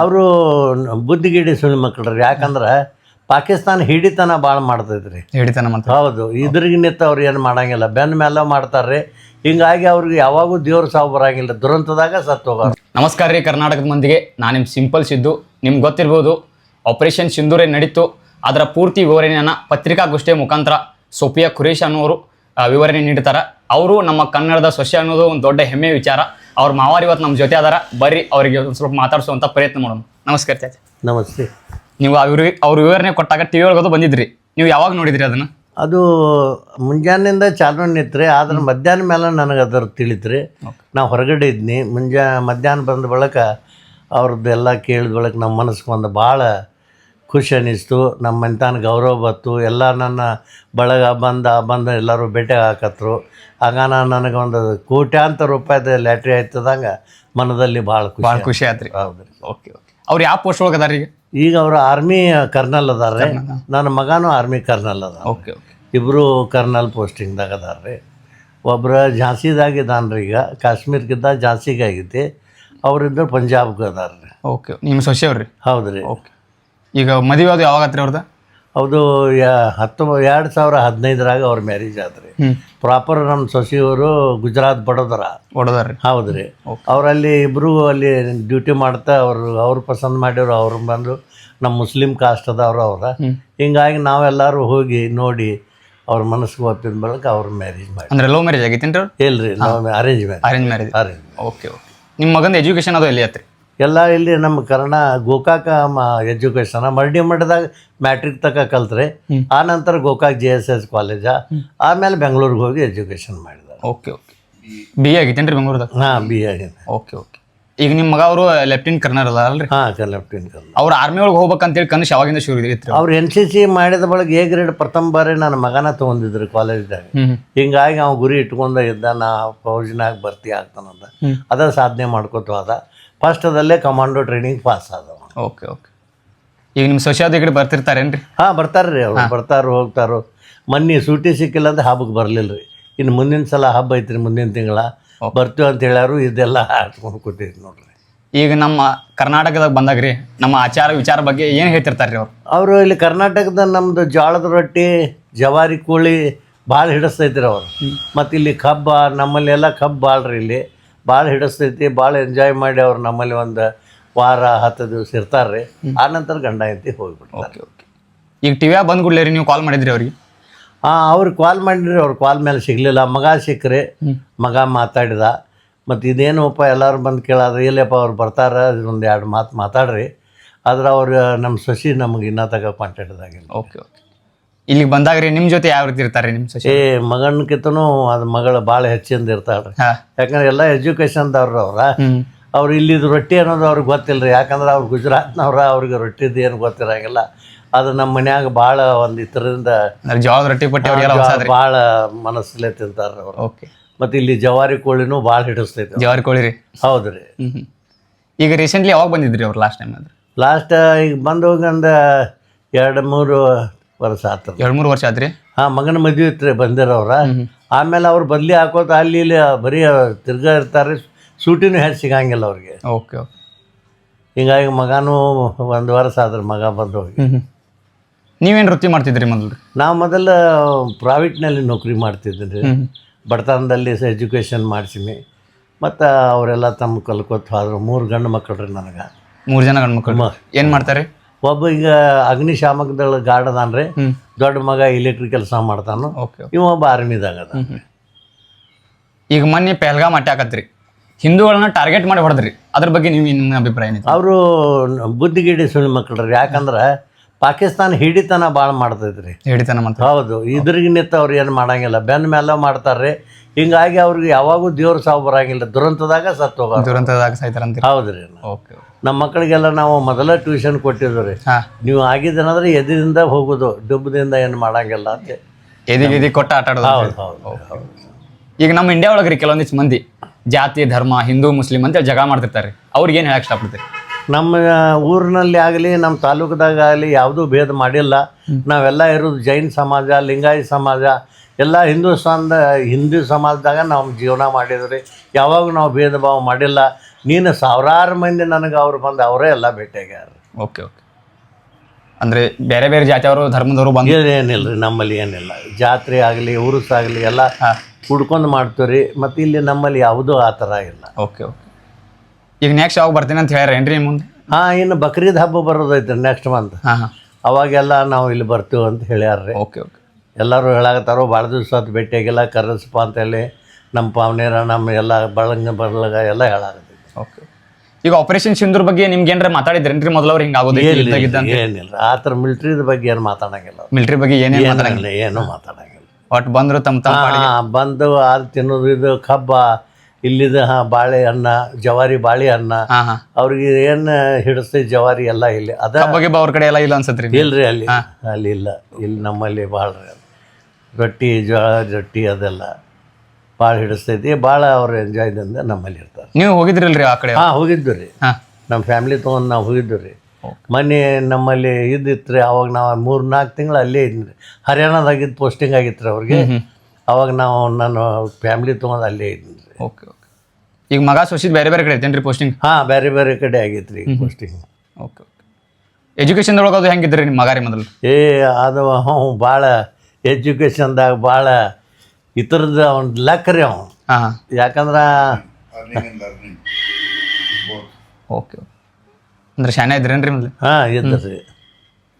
ಅವರು ಬುದ್ಧಿಗಿಡಿ ಸುಳ್ಳು ರೀ ಯಾಕಂದ್ರೆ ಪಾಕಿಸ್ತಾನ ಹಿಡಿತನ ಭಾಳ ಮಾಡ್ತೈತ್ರಿ. ಹಿಡಿತನ ಮಾಡ್ತಾರೆ ಹೌದು ಇದ್ರಿಗೆ ನಿಂತ ಅವ್ರು ಏನು ಮಾಡಂಗಿಲ್ಲ. ಬೆನ್ನ ಮೇಲೆ ಮಾಡ್ತಾರೆ ಹಿಂಗಾಗಿ ಅವ್ರಿಗೆ ಯಾವಾಗೂ ದೇವ್ರ ಸಾವು ಬರಂಗಿಲ್ಲ. ದುರಂತದಾಗ ಸತ್ತು ಹೋಗೋರು. ನಮಸ್ಕಾರ ರೀ ಕರ್ನಾಟಕದ ಮಂದಿಗೆ. ನಾನು ನಿಮ್ಮ ಸಿಂಪಲ್ ಸಿದ್ದು. ನಿಮ್ಗೆ ಗೊತ್ತಿರ್ಬೋದು ಆಪರೇಷನ್ ಸಿಂಧೂರೇ ನಡೀತು. ಅದರ ಪೂರ್ತಿ ವಿವರಣೆಯನ್ನು ಪತ್ರಿಕಾಗೋಷ್ಠಿಯ ಮುಖಾಂತರ ಸೋಫಿಯಾ ಖುರೇಶ್ ಅನ್ನೋರು ವಿವರಣೆ ನೀಡ್ತಾರೆ. ಅವರು ನಮ್ಮ ಕನ್ನಡದ ಸೊಸೆ ಅನ್ನೋದು ಒಂದು ದೊಡ್ಡ ಹೆಮ್ಮೆ ವಿಚಾರ. ಅವ್ರ ಮಾವಾರ್ ಇವತ್ತು ನಮ್ಮ ಜೊತೆ ಅದಾರ. ಬರ್ರಿ ಅವರಿಗೆ ಒಂದು ಸ್ವಲ್ಪ ಮಾತಾಡಿಸುವಂತ ಪ್ರಯತ್ನ ಮಾಡೋಣ. ನಮಸ್ಕಾರ ಚಾಚ. ನಮಸ್ತೆ. ನೀವು ಅವ್ರ ಅವ್ರ ವಿವರಣೆ ಕೊಟ್ಟಾಗ ಟಿ ವಿ ಒಳಗದು ಬಂದಿದ್ರಿ. ನೀವು ಯಾವಾಗ ನೋಡಿದ್ರಿ ಅದನ್ನು? ಅದು ಮುಂಜಾನೆಯಿಂದ ಚಾಲನೆ ನಿಂತ್ರಿ ಆದ್ರೆ ಮಧ್ಯಾಹ್ನ ಮೇಲೆ ನನಗೆ ಅದ್ರ ತಿಳಿತ್ರಿ. ನಾವು ಹೊರಗಡೆ ಇದ್ನಿ. ಮುಂಜಾ ಮಧ್ಯಾಹ್ನ ಬಂದ ಬಳಿಕ ಅವ್ರದ್ದೆಲ್ಲ ಕೇಳಿದ ಬಳಿಕ ನಮ್ಮ ಮನಸ್ಸಿಗೆ ಒಂದು ಭಾಳ ಖುಷಿ ಅನ್ನಿಸ್ತು ನಮ್ಮ ಮನೆತನ ಗೌರವ ಬತ್ತು ಎಲ್ಲ ನನ್ನ ಬಳಗ ಬಂದ ಬಂದ ಎಲ್ಲರೂ ಭೇಟಿ ಹಾಕತ್ರು. ಆಗ ನಾನು ನನಗೊಂದು ಕೋಟ್ಯಾಂತರ ರೂಪಾಯಿದ ಲ್ಯಾಟ್ರಿ ಆಯ್ತದಂಗೆ ಮನದಲ್ಲಿ ಭಾಳ ಭಾಳ ಖುಷಿ ಖುಷಿ ಆಯ್ತು. ರೀ ಹೌದು ರೀ ಓಕೆ ಓಕೆ. ಅವ್ರು ಯಾವ ಪೋಸ್ಟ್ ಒಳಗೆ ಅದಾರ ಈಗ ಈಗ ಅವರು ಆರ್ಮಿ ಕರ್ನಲ್ ಅದಾರೆ ನನ್ನ ಮಗನೂ ಆರ್ಮಿ ಕರ್ನಲ್ ಅದ ಓಕೆ ಓಕೆ. ಇಬ್ಬರು ಕರ್ನಲ್ ಪೋಸ್ಟಿಂಗ್ದಾಗ ಅದಾರ ರೀ ಒಬ್ರು ಝಾನ್ಸಿದಾಗ ಇದ್ದಾನೆ ರೀ ಈಗ. ಕಾಶ್ಮೀರ್ಗಿದ್ದ ಝಾನ್ಸಿಗೆ ಆಗೈತಿ ಪಂಜಾಬ್ಗೆ ಅದಾರ ರೀ ಓಕೆ. ನಿಮ್ಮ ಸೊಸೆ ಅವ್ರಿ? ಹೌದು ರೀ ಓಕೆ. ಈಗ ಮದುವೆ ಅದು ಯಾವಾಗ ಆತ್ರಿ ಅವ್ರದ್ದು ಹೌದು ಯಾ ಹತ್ತು ಎರಡು ಸಾವಿರ ಹದಿನೈದರಾಗ ಅವ್ರ ಮ್ಯಾರೇಜ್ ಆದ್ರಿ ಪ್ರಾಪರ್ ನಮ್ಮ ಸೊಸೆಯವರು ಗುಜರಾತ್ ಬಡೋದರ. ಬಡೋದರ. ಹೌದ್ರಿ. ಅವರಲ್ಲಿ ಇಬ್ಬರು ಅಲ್ಲಿ ಡ್ಯೂಟಿ ಮಾಡ್ತಾ ಅವರು ಅವ್ರು ಪಸಂದ್ ಮಾಡಿದ್ರು ಅವ್ರು ಬಂದು ನಮ್ಮ ಮುಸ್ಲಿಂ ಕಾಸ್ಟ್ ಅದಾವ್ರು ಅವ್ರ. ಹಿಂಗಾಗಿ ನಾವೆಲ್ಲರೂ ಹೋಗಿ ನೋಡಿ ಅವ್ರ ಮನಸ್ಸಿಗೆ ಒಪ್ಪಿದ ಬಳಿಕ ಅವ್ರ ಮ್ಯಾರೇಜ್ ಮಾಡಿ. ಅಂದ್ರೆ ಲವ್ ಮ್ಯಾರೇಜ್ ಆಗೈತೇನ್ರಿ ಇಲ್ಲ ರೀ love arrange marriage arrange marriage arrange okay okay. ನಿಮ್ಮ ಮಗನ ಎಜುಕೇಶನ್ ಅದು ಎಲ್ಲಿ ಆತ್ರಿ? ಎಲ್ಲ ಇಲ್ಲಿ ನಮ್ಮ ಕರ್ಣ ಗೋಕಾಕ ಎಜುಕೇಶನ್ ಮರಡಿ ಮಠದಾಗ ಮ್ಯಾಟ್ರಿಕ್ ತಕ ಕಲ್ತ್ರಿ ಆ ನಂತರ Gokak J S S college ಆಮೇಲೆ ಬೆಂಗಳೂರಿಗೆ ಹೋಗಿ ಎಜುಕೇಶನ್ ಮಾಡಿದ ಓಕೆ ಓಕೆ ಬಿ ಎ ಆಗಿತ್ತೇನ್ರಿ ಬೆಂಗಳೂರದಾಗ? ಹಾಂ ಬಿ ಎ ಆಗಿದೆ ಓಕೆ ಓಕೆ ಈಗ ನಿಮ್ಮ ಮಗ ಅವರು ಲೆಫ್ಟಿನೆಂಟ್ ಕರ್ನರ್ ಅದ ಅಲ್ರಿ? ಹಾಂ ಲೆಫ್ಟಿನೆಂಟ್ ಕರ್ನಲ್ ಅವ್ರು ಆರ್ಮಿ ಒಳಗೆ ಹೋಗ್ಬೇಕಂತೇಳಿ ಕನಸು ಯಾವಾಗಿಂದ ಶುರು ಐತ್ರಿ ಅವ್ರು ಎನ್ ಸಿ ಸಿ ಮಾಡಿದ ಬಳಿಕ ಎ ಗ್ರೇಡ್ ಪ್ರಥಮ ಬಾರಿ ನನ್ನ ಮಗನ ತಗೊಂಡಿದ್ರು ಕಾಲೇಜ್ದಾಗ ಹಿಂಗಾಗಿ ಅವ್ನು ಗುರಿ ಇಟ್ಕೊಂಡ ಇದ್ದ ನಾ ಫೌಜಿನಾಗ ಭರ್ತಿ ಆಗ್ತಾನಂತ ಅದ ಸಾಧನೆ ಮಾಡ್ಕೊತ ಫಸ್ಟ್ ಫಸ್ಟದಲ್ಲೇ ಕಮಾಂಡೋ ಟ್ರೈನಿಂಗ್ ಪಾಸ್ ಆದವ ಓಕೆ ಓಕೆ ಈಗ ನಿಮ್ಮ ಸೋಷಿಯಾದ ಕಡೆ ಬರ್ತಿರ್ತಾರೇನ್ರಿ? ಹಾಂ ಬರ್ತಾರೆ ರೀ ಅವ್ರು ಬರ್ತಾರೋ ಹೋಗ್ತಾರೋ. ಮೊನ್ನೆ ಸೂಟಿ ಸಿಕ್ಕಿಲ್ಲ ಅಂದ್ರೆ ಹಬ್ಬಕ್ಕೆ ಬರಲಿಲ್ಲ ರೀ ಇನ್ನು ಮುಂದಿನ ಸಲ ಹಬ್ಬ ಐತ್ರಿ ಮುಂದಿನ ತಿಂಗಳ. ಬರ್ತೀವಿ ಅಂತ ಹೇಳ್ಯಾರು ಇದೆಲ್ಲ ಹಾಕೊಂಡು ಕೊಟ್ಟಿದ್ರು ನೋಡ್ರಿ. ಈಗ ನಮ್ಮ ಕರ್ನಾಟಕದಾಗ ಬಂದಾಗ್ರಿ ನಮ್ಮ ಆಚಾರ ವಿಚಾರ ಬಗ್ಗೆ ಏನು ಹೇಳ್ತಿರ್ತಾರೆ ರೀ ಅವ್ರು? ಅವರು ಇಲ್ಲಿ ಕರ್ನಾಟಕದ ನಮ್ಮದು ಜೋಳದ ರೊಟ್ಟಿ ಜವಾರಿ ಕೋಳಿ ಭಾಳ ಹಿಡಿಸ್ತೈತಿ ರೀ ಅವ್ರು ಮತ್ತು ಇಲ್ಲಿ ಕಬ್ಬ ನಮ್ಮಲ್ಲಿ ಎಲ್ಲ ಕಬ್ಬು ಭಾಳ ರೀ ಇಲ್ಲಿ. ಭಾಳ ಹಿಡಿಸ್ತೈತಿ ಭಾಳ ಎಂಜಾಯ್ ಮಾಡಿ ಅವ್ರು ನಮ್ಮಲ್ಲಿ ಒಂದು ವಾರ ಹತ್ತು ದಿವಸ ಇರ್ತಾರೆ ರೀ ನಂತರ ಗಂಡ ಹೆಂಡತಿ ಹೋಗ್ಬಿಡ್ತಾರೆ. Okay okay. ಈಗ ಟಿವಿಯಾಗ ವಿಯಾಗ ಬಂದ್ಗುಡ್ಲೆ ರೀ ನೀವು ಕಾಲ್ ಮಾಡಿದ್ರಿ ಅವ್ರಿಗೆ? ಹಾಂ ಅವ್ರಿಗೆ ಕಾಲ್ ಮಾಡಿರಿ ಅವ್ರು ಕಾಲ್ ಮೇಲೆ ಸಿಗಲಿಲ್ಲ. ಮಗ ಸಿಕ್ಕರೆ. ಮಗ ಮಾತಾಡಿದ. ಮತ್ತು ಇದೇನಪ್ಪ ಎಲ್ಲರೂ ಬಂದು ಕೇಳಾದ್ರೆ ಇಲ್ಲಪ್ಪ ಅವ್ರು ಬರ್ತಾರೆ ಒಂದು ಎರಡು ಮಾತು ಮಾತಾಡ್ರಿ. ಆದ್ರೆ ಅವ್ರು ನಮ್ಮ ಸಸಿ ನಮಗೆ ಇನ್ನೂ ತಗ ಕಾಂಟ್ಯಾಕ್ಟ್ದಾಗಿಲ್ಲ ಓಕೆ ಓಕೆ. ಇಲ್ಲಿಗೆ ರೀ ನಿಮ್ಮ ಜೊತೆ ಯಾವ ರೀತಿ ಇರ್ತಾರೆ ನಿಮ್ಮ ಸಸಿ? ಏ ಮಗನಕಿತನೂ ಅದು ಮಗಳು ಭಾಳ ಹೆಚ್ಚಿಂದ ಇರ್ತಾಳ್ರಿ. ಯಾಕಂದ್ರೆ ಎಲ್ಲ ಎಜುಕೇಷನ್ದವ್ರು ಅವ್ರ. ಅವ್ರು ಇಲ್ಲಿದ್ದು ರೊಟ್ಟಿ ಅನ್ನೋದು ಅವ್ರಿಗೆ ಗೊತ್ತಿಲ್ಲ ರೀ ಯಾಕಂದ್ರೆ ಅವ್ರು ಗುಜರಾತ್ನವ್ರ ಅವ್ರಿಗೆ ರೊಟ್ಟಿದ್ದು ಏನು ಗೊತ್ತಿರಂಗಿಲ್ಲ. ಅದು ನಮ್ಮ ಮನ್ಯಾಗ ಭಾಳ ಒಂದು ಇತರದಿಂದ ಜವಾದ ರೊಟ್ಟಿ ಪಟ್ಟಿ ಭಾಳ ಮನಸ್ಸಲ್ಲೇ ತಿಂತಾರೆ ಅವ್ರು. ಓಕೆ. ಮತ್ತು ಇಲ್ಲಿ ಜವಾರಿ ಕೋಳಿನೂ ಭಾಳ ಹಿಡಿಸ್ತೈತೆ ಜವಾರಿ ಕೋಳಿ ರೀ ಹೌದು ರೀ ಈಗ ರೀಸೆಂಟ್ಲಿ ಯಾವಾಗ ಬಂದಿದ್ರಿ ಅವ್ರು ಲಾಸ್ಟ್ ಟೈಮ್ ಅಂದ್ರೆ ಲಾಸ್ಟ್ ಈಗ ಬಂದು ಹೋಗಂದ ಎರಡು ಮೂರು ವರ್ಷ ಆತು. ಎರಡು ಮೂರು ವರ್ಷ ಆತ್ರಿ? ಹಾ ಮಗನ ಮದುವೆ ಇತ್ತು ಬಂದಿರೋರ ಆಮೇಲೆ ಅವ್ರು ಬದಲಿ ಹಾಕೋತ ಅಲ್ಲಿ ಇಲ್ಲಿ ಬರೀ ತಿರ್ಗಾ ಇರ್ತಾರೆ ಸೂಟಿನೂ ಹೆಚ್ಚು ಸಿಗಂಗಿಲ್ಲ ಅವ್ರಿಗೆ. ಓಕೆ ಓಕೆ ಹಿಂಗಾಗಿ ಮಗನೂ ಒಂದು ವರ್ಷ ಆದ್ರೆ ಮಗ ಬಂದು ಹೋಗಿ. ನೀವೇನು ವೃತ್ತಿ ಮಾಡ್ತಿದ್ರಿ ಮೊದಲು? ನಾವು ಮೊದಲು ಪ್ರೈವೇಟ್ನಲ್ಲಿ ನೌಕರಿ ಮಾಡ್ತಿದ್ದೀನಿ ರೀ ಬಡತನದಲ್ಲಿ ಎಜುಕೇಷನ್ ಮಾಡಿಸಿನಿ ಮತ್ತು ಅವರೆಲ್ಲ ತಮ್ಮ ಕಲ್ಕೋತ ಹೋದ್ರು. ಮೂರು ಗಂಡು ಮಕ್ಕಳು ರೀ ನನಗೆ. ಮೂರು ಜನ ಗಂಡು ಮಕ್ಕಳು. ಏನು ಮಾಡ್ತಾರೆ? ಒಬ್ಬ ಈಗ ಅಗ್ನಿಶಾಮಕ ದಳ ಗಾರ್ಡ್ ಅದಾನ ರೀ ದೊಡ್ಡ ಮಗ ಇಲೆಕ್ಟ್ರಿಕ್ ಕೆಲಸ ಮಾಡ್ತಾನು. ಓಕೆ ಇವೊಬ್ಬ ಆರ್ಮಿದಾಗ ಅದ ಈಗ ಮೊನ್ನೆ ಪೆಹಲ್ಗಾಮ್ ಅಟ್ಯಾಕ್ ಆತ್ರಿ. ಹಿಂದೂಗಳನ್ನ ಟಾರ್ಗೆಟ್ ಮಾಡಿ ಹೊಡೆದ್ರಿ. ಅದ್ರ ಬಗ್ಗೆ ನೀವು ನಿಮ್ಮ ಅಭಿಪ್ರಾಯ ಏನಿದೆ ಅವರು ಬುದ್ಧಿಗಿಡಿ ಸುಳ್ಳು ಮಕ್ಕಳು ರೀ ಯಾಕಂದ್ರೆ ಪಾಕಿಸ್ತಾನ ಹಿಡಿತನ ಭಾಳ ಮಾಡ್ತೈತ್ರಿ. ಹಿಡಿತನ ಮಾಡ್ತಾರೆ ಹೌದು ಇದ್ರಿಗೆ ನಿಂತ ಅವ್ರು ಏನು ಮಾಡಂಗಿಲ್ಲ. ಬೆನ್ನ ಮೇಲೆ ಮಾಡ್ತಾರ್ರಿ. ಹಿಂಗಾಗಿ ಅವ್ರಿಗೆ ಯಾವಾಗೂ ದೇವ್ರ ಸಾವು ಬರಂಗಿಲ್ಲ. ದುರಂತದಾಗ ಸತ್ತು ಹೋಗೋದು ದುರಂತದಾಗ ಸಾಯ್ತಾರಂತ ಹೌದ್ರಿ ಓಕೆ ನಮ್ಮ ಮಕ್ಕಳಿಗೆಲ್ಲ ನಾವು ಮೊದಲ ಟ್ಯೂಷನ್ ಕೊಟ್ಟಿದ್ವಿ ರೀ ನೀವು ಆಗಿದ್ದೇನಂದ್ರೆ ಎದಿರಿಂದ ಹೋಗೋದು ಡುಬ್ಬದಿಂದ ಏನು ಮಾಡಂಗಿಲ್ಲ ಅಂತ. ಎದಿಗೆ ಎದಿ ಕೊಟ್ಟ ಆಟ ಆಡೋದು. ಹೌದು ಹೌದು ಹೌದು. ಈಗ ನಮ್ಮ ಇಂಡಿಯಾ ಒಳಗೆ ರೀ ಕೆಲವೊಂದಿಷ್ಟು ಮಂದಿ. ಜಾತಿ ಧರ್ಮ ಹಿಂದೂ ಮುಸ್ಲಿಂ ಅಂತ ಜಗಳ ಮಾಡ್ತಿರ್ತಾರೆ. ಅವ್ರಿಗೆ ಏನು ಹೇಳಕ್ ಇಷ್ಟಪಡ್ತೀರಿ? ನಮ್ಮ ಊರಿನಲ್ಲಿ ಆಗಲಿ ನಮ್ಮ ತಾಲೂಕದಾಗ ಆಗಲಿ ಯಾವುದೂ ಭೇದ ಮಾಡಿಲ್ಲ. ನಾವೆಲ್ಲ ಇರೋದು ಜೈನ್ ಸಮಾಜ ಲಿಂಗಾಯತ ಸಮಾಜ ಎಲ್ಲ ಹಿಂದೂಸ್ತಾನದ ಹಿಂದೂ ಸಮಾಜದಾಗ ನಾವು ಜೀವನ ಮಾಡಿದ್ರಿ. ಯಾವಾಗ ನಾವು ಭೇದ ಭಾವ ಮಾಡಿಲ್ಲ. ನೀನು ಸಾವಿರಾರು ಮಂದಿ ನನಗೆ ಅವ್ರು ಬಂದು ಅವರೇ ಎಲ್ಲ ಭೇಟಿಯಾಗ್ಯಾರ ಓಕೆ ಓಕೆ. ಅಂದರೆ ಬೇರೆ ಬೇರೆ ಜಾತಿಯವರು ಧರ್ಮದವರು ಬಂದು ಏನಿಲ್ಲ ರೀ ನಮ್ಮಲ್ಲಿ ಏನಿಲ್ಲ. ಜಾತ್ರೆ ಆಗಲಿ ಉರುಸಾಗಲಿ ಎಲ್ಲ. ಹುಡ್ಕೊಂಡು ಮಾಡ್ತೀವಿ ಮತ್ತು ಇಲ್ಲಿ ನಮ್ಮಲ್ಲಿ ಯಾವುದೂ ಆ ಥರ ಇಲ್ಲ. ಓಕೆ ಓಕೆ ಈಗ ನೆಕ್ಸ್ಟ್ ಯಾವಾಗ ಬರ್ತೀನಿ ಅಂತ ಹೇಳ್ಯಾರ ಏನ್ರಿ ಮುಂದೆ? ಹಾಂ ಇನ್ನು ಬಕ್ರೀದ್ ಹಬ್ಬ ಬರೋದೈತೆ ನೆಕ್ಸ್ಟ್ ಮಂತ್ ಹಾಂ ಹಾಂ. ಅವಾಗೆಲ್ಲ ನಾವು ಇಲ್ಲಿ ಬರ್ತೀವಿ ಅಂತ ಹೇಳ್ಯಾರ್ರಿ. ಓಕೆ ಓಕೆ ಎಲ್ಲರೂ ಹೇಳಾಕತ್ತಾರೋ ಭಾಳ ದಿವಸ ಅದು ಭೇಟಿಯಾಗಿಲ್ಲ ಕರೆಸಪ್ಪ ಅಂತೇಳಿ ನಮ್ಮ ಪಾವನೇರ ನಮ್ಮ ಎಲ್ಲ ಬಳಂಗ ಬರ್ಲಗ ಎಲ್ಲ ಹೇಳಾಕತ್ತೈತಿ ಓಕೆ ಈಗ ಆಪರೇಷನ್ ಸಿಂಧೂರ್ ಬಗ್ಗೆ ನಿಮ್ಗೆ ಏನಾರ ಮಾತಾಡಿದ್ರೇನ್ರಿ ಮೊದಲವ್ರು ಅವ್ರು ಹಿಂಗಾಗೋದು ಏನಿಲ್ಲ ಆ ಥರ ಮಿಲ್ಟ್ರಿದ ಬಗ್ಗೆ ಏನು ಮಾತಾಡಂಗಿಲ್ಲ ಮಿಲ್ಟ್ರಿ ಬಗ್ಗೆ ಏನೇನು ಮಾತಾಡಂಗಿಲ್ಲ? ಏನೂ ಏನು ಮಾತಾಡಂಗಿಲ್ಲ. ಒಟ್ಟು ಬಂದ್ರು ತಮ್ಮ ತಮ್ಮ ಹಾಂ ಬಂದು ಅದು ತಿನ್ನೋದು ಇದು ಕಬ್ಬ ಇಲ್ಲಿದ ಹಾಂ ಬಾಳೆ ಅನ್ನ ಜವಾರಿ ಬಾಳೆ ಅನ್ನ ಹಾಂ ಹಾಂ. ಅವ್ರಿಗೆ ಏನು ಹಿಡಿಸ್ತೈತಿ ಜವಾರಿ ಎಲ್ಲ ಇಲ್ಲಿ. ಅದ ಅವ್ರ ಕಡೆ ಎಲ್ಲ ಇಲ್ಲ ಅನ್ಸತ್ರಿ ಇಲ್ರಿ ಅಲ್ಲಿ. ಅಲ್ಲಿ ಇಲ್ಲ. ಇಲ್ಲಿ ನಮ್ಮಲ್ಲಿ ಭಾಳ ರೊಟ್ಟಿ ಜೋಳ ರೊಟ್ಟಿ ಅದೆಲ್ಲ ಭಾಳ ಹಿಡಿಸ್ತೈತಿ. ಭಾಳ ಅವ್ರು ಎಂಜಾಯ್ದಿಂದ ನಮ್ಮಲ್ಲಿ ಇರ್ತಾರೆ. ನೀವು ಹೋಗಿದ್ರಿಲ್ರಿ ಆ ಕಡೆ? ಹಾಂ ಹೋಗಿದ್ದು ರೀ. ಹಾಂ. ನಮ್ಮ ಫ್ಯಾಮಿಲಿ ತೊಗೊಂಡು ನಾವು ಹೋಗಿದ್ದು ರೀ. ಮೊನ್ನೆ ನಮ್ಮಲ್ಲಿ ಇದ್ದಿತ್ತು ರೀ ಅವಾಗ ನಾವು ಮೂರು ನಾಲ್ಕು ತಿಂಗಳು ಅಲ್ಲೇ ಇದ್ನಿ ಹರಿಯಾಣದಾಗಿದ್ದು ಪೋಸ್ಟಿಂಗ್ ಆಗಿತ್ತು ರೀ ಅವ್ರಿಗೆ. ಅವಾಗ ನಾವು ನಾನು ಫ್ಯಾಮಿಲಿ ತೊಗೊಂಡು ಅಲ್ಲೇ ಇದ್ದೀನಿ ರೀ. Okay okay. ಈಗ ಮಗ ಸೊಸಿದ್ ಬೇರೆ ಬೇರೆ ಕಡೆ ಐತೇನ್ರಿ ಪೋಸ್ಟಿಂಗ್ ಹಾಂ ಬೇರೆ ಬೇರೆ ಕಡೆ ಆಗೈತೆ ರೀ ಪೋಸ್ಟಿಂಗ್ ಓಕೆ ಓಕೆ. ಎಜುಕೇಶನ್ ಒಳಗೆ ಅದು ಹೆಂಗಿದ್ರಿ ನಿಮ್ಮ ಮಗ ರೀ ಮೊದಲು? ಏ ಅದು ಹ್ಞೂ ಭಾಳ ಎಜುಕೇಷನ್ದಾಗ ಭಾಳ ಇತರದ್ದು ಒಂದು ಲಕ್ ರೀ ಅವ್ನು. ಹಾಂ ಯಾಕಂದ್ರೆ ಓಕೆ ಓಕೆ. ಅಂದ್ರೆ ಶಾನೆ ಇದ್ರೇನ್ರಿ ಮೊದಲು? ಹಾಂ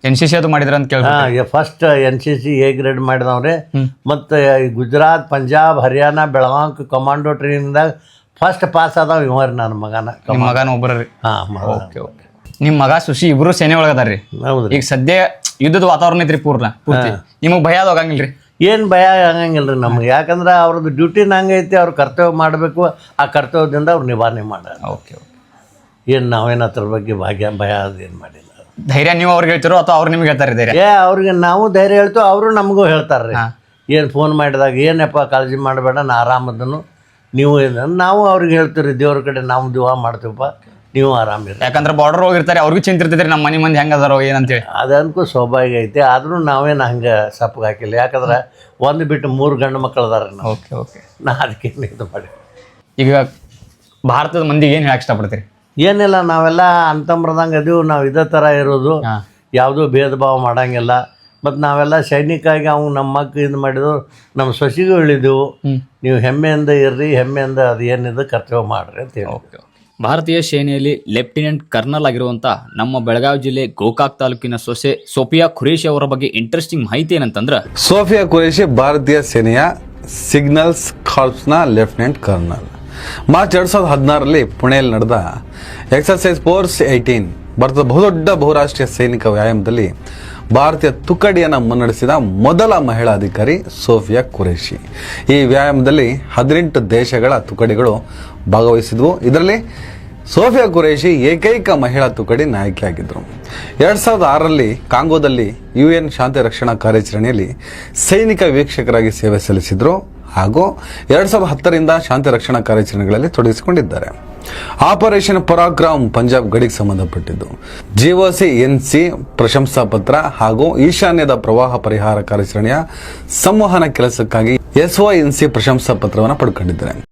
ಎನ್ ಸಿ ಸಿ ಅದು ಮಾಡಿದ್ರ ಅಂತ ಕೇಳಿ ಹಾಂ first N C C A grade ಮಾಡಿದವ್ರೆ. ಮತ್ತು ಗುಜರಾತ್ ಪಂಜಾಬ್ ಹರಿಯಾಣ ಬೆಳವಾಂಕ ಕಮಾಂಡೋ ಟ್ರೈನಿಂಗ್ದಾಗ ಫಸ್ಟ್ ಪಾಸ್ ಆದವ ರೀ ನನ್ನ ಮಗನ ನಿಮ್ಮ ಮಗನ ಒಬ್ಬರ ರೀ. ಹಾಂ ಮಗ. Okay okay. ನಿಮ್ಮ ಮಗ ಸುಶಿ ಇಬ್ರು ಸೇನೆ ಒಳಗದಾರ್ರಿ. ಹೌದು ಈಗ ಸದ್ಯ ಯುದ್ಧದ ವಾತಾವರಣ ಐತ್ರಿ ಪೂರ್ಣ ಪೂರ್ತಿ. ನಿಮಗೆ ಭಯ ಅದು ಹೋಗಂಗಿಲ್ರಿ ಏನು ಭಯ ಆಗಂಗಿಲ್ಲ ರೀ ನಮ್ಗೆ? ಯಾಕಂದ್ರೆ ಅವ್ರದ್ದು ಡ್ಯೂಟಿನ ಹಂಗೈತಿ ಅವ್ರ ಕರ್ತವ್ಯ ಮಾಡಬೇಕು ಆ ಕರ್ತವ್ಯದಿಂದ ಅವ್ರು ನಿವಾರಣೆ ಮಾಡ್ಯಾರ. Okay okay. ಏನು ನಾವೇನು ಅದ್ರ ಬಗ್ಗೆ ಭಾಗ್ಯ ಭಯ ಅದೇನು ಮಾಡಿಲ್ಲ. ಧೈರ್ಯ ನೀವು ಅವ್ರಿಗೆ ಹೇಳ್ತಿರೋ ಅಥವಾ ಅವ್ರು ನಿಮ್ಗೆ ಹೇಳ್ತಾರೆ ಧೈರ್ಯ ಏ ಅವ್ರಿಗೆ ನಾವು ಧೈರ್ಯ ಹೇಳ್ತೀವಿ ಅವರು ನಮಗೂ ಹೇಳ್ತಾರೆ ಏನು ಫೋನ್ ಮಾಡಿದಾಗ ಏನಪ್ಪ ಕಾಳಜಿ ಮಾಡಬೇಡ ನಾ ಆರಾಮದನು. ನೀವು ಏನು ನಾವು ಅವ್ರಿಗೆ ಹೇಳ್ತೀವಿ ದೇವ್ರ ಕಡೆ ನಾವು ದಿವಾ ಮಾಡ್ತೀವಪ್ಪ ನೀವು ಆರಾಮಿರಿ. ಯಾಕಂದ್ರೆ ಬಾರ್ಡರ್ ಹೋಗಿರ್ತಾರೆ ಅವ್ರಿಗೂ ಚಿಂತಿರ್ತೈತ್ರಿ ನಮ್ಮ ಮನೆ ಮಂದಿ ಹೆಂಗೆ ಅದಾರೋ ಏನಂತೇಳಿ ಅದಂತೂ ಸ್ವಾಭಾವಿಕ ಐತಿ ಆದರೂ ನಾವೇನು ಹಂಗೆ ಸಪ್ಪಗೆ ಹಾಕಿಲ್ಲ. ಯಾಕಂದ್ರೆ ಒಂದು ಬಿಟ್ಟು ಮೂರು ಗಂಡು ಮಕ್ಕಳು ಅದಾರ ನಾವು. Okay okay. ನಾ ಅದಕ್ಕೆ ಇದು ಮಾಡಿ ಈಗ ಭಾರತದ ಮಂದಿಗೆ ಏನು ಹೇಳಕ್ಕೆ ಇಷ್ಟಪಡ್ತೀರಿ? ಏನಿಲ್ಲ ನಾವೆಲ್ಲ ಅಂತಮ್ರದಂಗೆ ಅದೀವಿ ನಾವು ಇದೇ ಥರ ಇರೋದು. ಯಾವುದೂ ಭೇದ ಭಾವ ಮಾಡೋಂಗಿಲ್ಲ. ಮತ್ತು ನಾವೆಲ್ಲ ಸೈನಿಕಾಗಿ ಅವ್ನು ನಮ್ಮ ಮಕ್ಕ ಇದು ಮಾಡಿದ್ರು ನಮ್ಮ ಸೊಸಿಗೂ ಹೇಳಿದೆವು. ನೀವು ಹೆಮ್ಮೆಯಿಂದ ಇರ್ರಿ ಹೆಮ್ಮೆಯಿಂದ ಅದು ಏನಿದೆ ಕರ್ತವ್ಯ ಮಾಡ್ರಿ ಅಂತ ಹೇಳಿ. Okay okay. ಭಾರತೀಯ ಸೇನೆಯಲ್ಲಿ ಲೆಫ್ಟಿನೆಂಟ್ ಕರ್ನಲ್ ಆಗಿರುವಂಥ ನಮ್ಮ ಬೆಳಗಾವಿ ಜಿಲ್ಲೆ ಗೋಕಾಕ್ ತಾಲೂಕಿನ ಸೊಸೆ ಸೋಫಿಯಾ ಖುರೇಶಿ ಅವರ ಬಗ್ಗೆ ಇಂಟ್ರೆಸ್ಟಿಂಗ್ ಮಾಹಿತಿ ಏನಂತಂದ್ರೆ ಸೋಫಿಯಾ ಖುರೇಶಿ ಭಾರತೀಯ ಸೇನೆಯ ಸಿಗ್ನಲ್ಸ್ ಕಾರ್ಪ್ಸ್ನ ಲೆಫ್ಟಿನೆಂಟ್ ಕರ್ನಲ್. ಮಾರ್ಚ್ ಎರಡು ಸಾವಿರದ ಹದಿನಾರರಲ್ಲಿ ಪುಣೆಯಲ್ಲಿ ನಡೆದ ಎಕ್ಸರ್ಸೈಸ್ ಫೋರ್ಸ್ ಏಯ್ಟೀನ್ ಭಾರತದ ಬಹುದೊಡ್ಡ ಬಹುರಾಷ್ಟ್ರೀಯ ಸೈನಿಕ ವ್ಯಾಯಾಮದಲ್ಲಿ ಭಾರತೀಯ ತುಕಡಿಯನ್ನು ಮುನ್ನಡೆಸಿದ ಮೊದಲ ಮಹಿಳಾ ಅಧಿಕಾರಿ ಸೋಫಿಯಾ ಕುರೇಶಿ ಈ ವ್ಯಾಯಾಮದಲ್ಲಿ ಹದಿನೆಂಟು ದೇಶಗಳ ತುಕಡಿಗಳು ಭಾಗವಹಿಸಿದ್ವು. ಇದರಲ್ಲಿ ಸೋಫಿಯಾ ಕುರೇಶಿ ಏಕೈಕ ಮಹಿಳಾ ತುಕಡಿ ನಾಯಕಿಯಾಗಿದ್ದರು. ಎರಡು ಸಾವಿರದ ಆರರಲ್ಲಿ ಕಾಂಗೋದಲ್ಲಿ ಯು ಎನ್ ಶಾಂತಿ ರಕ್ಷಣಾ ಕಾರ್ಯಾಚರಣೆಯಲ್ಲಿ ಸೈನಿಕ ವೀಕ್ಷಕರಾಗಿ ಸೇವೆ ಸಲ್ಲಿಸಿದ್ರು. ಹಾಗೂ ಎರಡು ಸಾವಿರದ ಹತ್ತರಿಂದ ಶಾಂತಿ ರಕ್ಷಣಾ ಕಾರ್ಯಾಚರಣೆಗಳಲ್ಲಿ ತೊಡಗಿಸಿಕೊಂಡಿದ್ದಾರೆ. ಆಪರೇಷನ್ ಪರಾಕ್ರಮ್ ಪಂಜಾಬ್ ಗಡಿಗೆ ಸಂಬಂಧಪಟ್ಟಿದ್ದು. ಜಿಒಸಿ ಎನ್ ಸಿ ಪ್ರಶಂಸಾ ಪತ್ರ ಹಾಗೂ ಈಶಾನ್ಯದ ಪ್ರವಾಹ ಪರಿಹಾರ ಕಾರ್ಯಾಚರಣೆಯ ಸಂವಹನ ಕೆಲಸಕ್ಕಾಗಿ ಎಸ್ ಎನ್ ಸಿ ಪ್ರಶಂಸಾ ಪತ್ರವನ್ನು ಪಡ್ಕೊಂಡಿದ್ದಾರೆ.